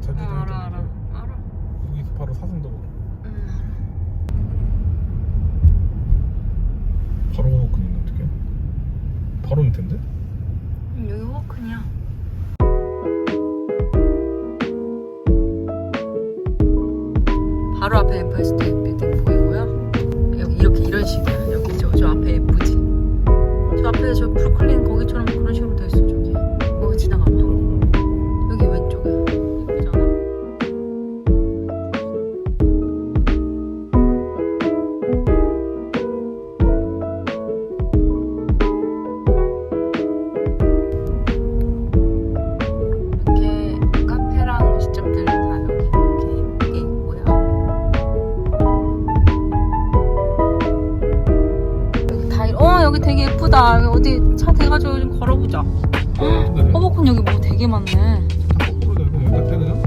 잘 어, 되잖아. 알아 알아 알아. 여기 바로 사성도로. 응 바로 호흡근인데 어떻게? 바로 밑인데? 음, 여기 워크냐? 바로 앞에 엠파이 스테이트 빌딩 보이고요. 여기 이렇게 이런 식이야. 여기 저, 저 앞에 예쁘지? 저 앞에 저 브루클린 거기처럼 그런 식으로 예쁘다. 여기 어디 차 대가지고 좀 걸어보자. 근데 허벅은 여기 뭐 되게 많네. 다 거꾸로 되고 여기다 떼그냥